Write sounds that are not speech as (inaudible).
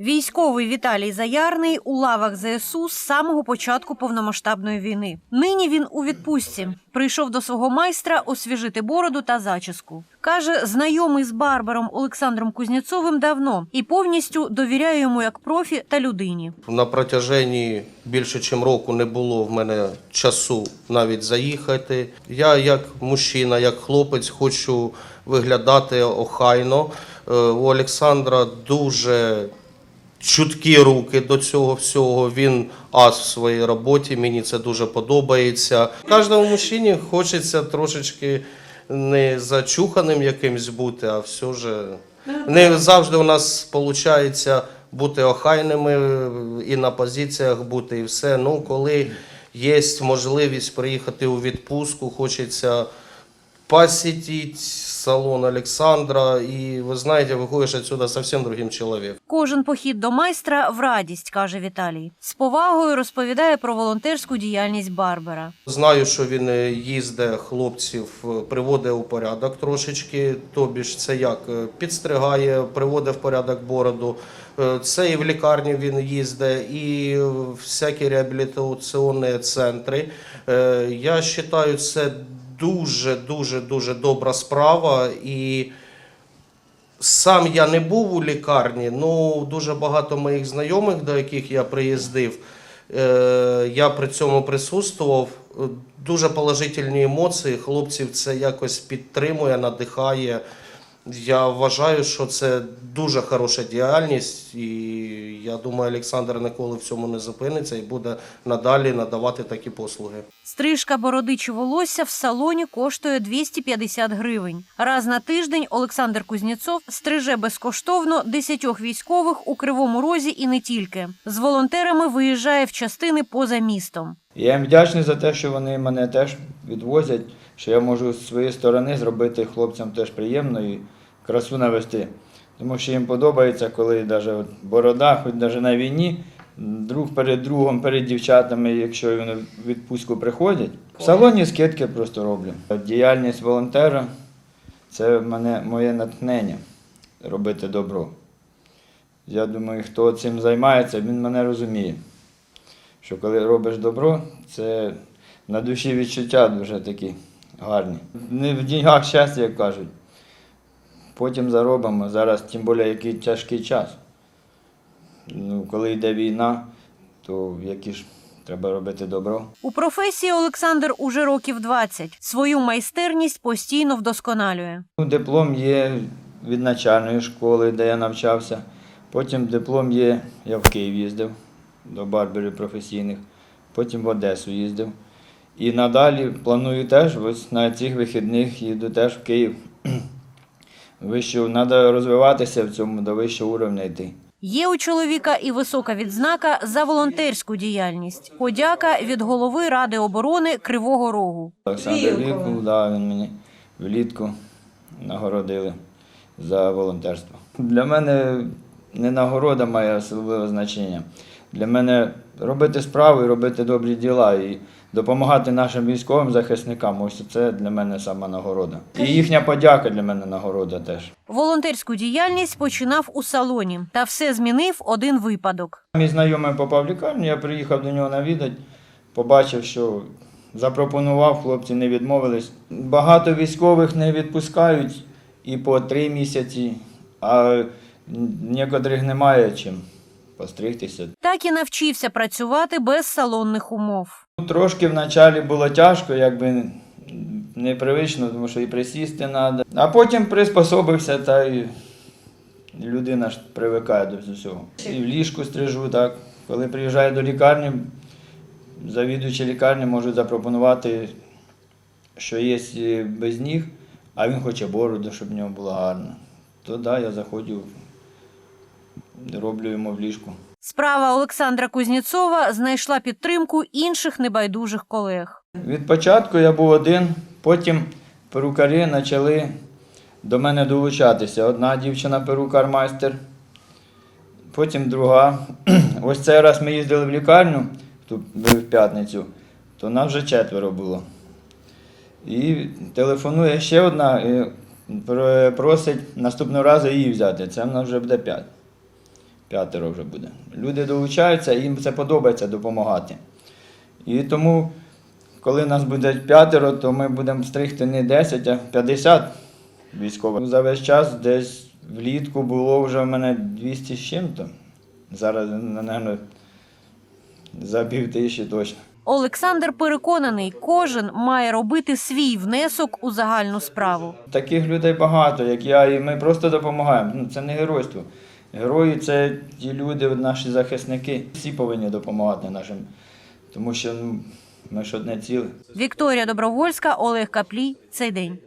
Військовий Віталій Заярний у лавах ЗСУ з самого початку повномасштабної війни. Нині він у відпустці. Прийшов до свого майстра освіжити бороду та зачіску. Каже, знайомий з барбером Олександром Кузнєцовим давно і повністю довіряє йому як профі та людині. На протяженні більше ніж року не було в мене часу навіть заїхати. Я, як мужчина, як хлопець, хочу виглядати охайно. Е, У Олександра дуже чуткі руки до цього всього. Він ас в своїй роботі. Мені це дуже подобається. Кожному мужчині хочеться трошечки не зачуханим якимсь бути, а все ж не завжди у нас виходить бути охайними і на позиціях бути, і все. Ну, коли є можливість приїхати у відпустку, хочеться посетить салон Александра, и вы знаете, выходишь отсюда совсем другим человеком. Кожен похід до майстра в радість, каже Віталій. З повагою розповідає про волонтерську діяльність барбера. Знаю, що він е, їздить хлопців, е, приводить у порядок трошечки. Тобі ж це як е, підстригає, приводить в порядок бороду. Це і в лікарню він їздить, і всякі реабілітаційні центри. Я вважаю, це дуже дуже дуже добра справа і. Сам я не був у лікарні, ну дуже багато моїх знайомих, до яких я приїздив, е, я при цьому присутствував. Дуже положительні емоції. Хлопців це якось підтримує, надихає. Я вважаю, що це дуже хороша діяльність, і я думаю, Олександр ніколи в цьому не зупиниться і буде надалі надавати такі послуги. Стрижка бороди чи волосся в салоні коштує 250 гривень. Раз на тиждень Олександр Кузнєцов стриже безкоштовно десятьох військових у Кривому Розі і не тільки. З волонтерами виїжджає в частини поза містом. Я їм вдячний за те, що вони мене теж відвозять, що я можу з своєї сторони зробити хлопцям теж приємно і красу навести. Тому що їм подобається, коли навіть борода, хоч навіть на війні, друг перед другом, перед дівчатами, якщо вони в відпустку приходять. В салоні скидки просто роблю. Діяльність волонтера це мене моє натхнення робити добро. Я думаю, хто цим займається, він мене розуміє що коли робиш добро, це на душі відчуття дуже такі гарні. Не в деньгах щастя, як кажуть. Потім заробимо. Зараз, тим більше, який тяжкий час. Ну, коли йде війна, то які ж треба робити добро. У професії Олександр уже років 20. Свою майстерність постійно вдосконалює. Ну, Диплом є від начальної школи, де я навчався. Потім диплом є, я в Київ їздив до барберів професійних, потім в Одесу їздив. І надалі планую теж, ось на цих вихідних їду теж в Київ. (clears throat) Вище, треба розвиватися в цьому до вищого рівня йти. Є у чоловіка і висока відзнака за волонтерську діяльність. Подяка від голови Ради оборони Кривого Рогу. Олександр Вілкул, да, він мені влітку нагородили за волонтерство. Для мене не нагорода має особливе значення. Для мене робити справи, робити добрі діла і допомагати нашим військовим захисникам. Ось це для мене сама нагорода. І їхня подяка для мене нагорода теж. Волонтерську діяльність починав у салоні, та все змінив один випадок. Мій знайомий попав в лікарню, я приїхав до нього навідати, побачив, що запропонував, хлопці не відмовились. Багато військових не відпускають і по три місяці, а некоторих немає чим постригтися. Так і навчився працювати без салонних умов. Трошки вначалі було тяжко, якби непривично, тому що і присісти треба. А потім приспособився та й людина ж привикає до всього. І в ліжку стрижу, так. Коли приїжджаю до лікарні, завідуючі лікарні можуть запропонувати, що є без ніг, а він хоче бороду, щоб в нього було гарно. То да, я заходжу, роблю йому в ліжку. Справа Олександра Кузнєцова знайшла підтримку інших небайдужих колег. Від початку я був один, потім перукарі почали до мене долучатися. Одна дівчина перукар-майстер, потім друга. (clears throat) Ось цей раз ми їздили в лікарню в п'ятницю, то нас вже четверо було. І телефонує ще одна і просить наступного разу її взяти. Це в нас вже буде п'ять. П'ятеро вже буде. Люди долучаються, їм це подобається допомагати. І тому, коли нас буде п'ятеро, то ми будемо стригти не 10, а 50 військових. За весь час десь влітку було вже в мене 200 з чим-то. Зараз, напевно, за пів тисячі точно. Олександр переконаний, кожен має робити свій внесок у загальну справу. Таких людей багато, як я, і ми просто допомагаємо. Ну, це не геройство. Герої це ті люди, наші захисники. Всі повинні допомагати нашим, тому що ну, ми ж одне ціле. Вікторія Добровольська, Олег Каплій. Цей день.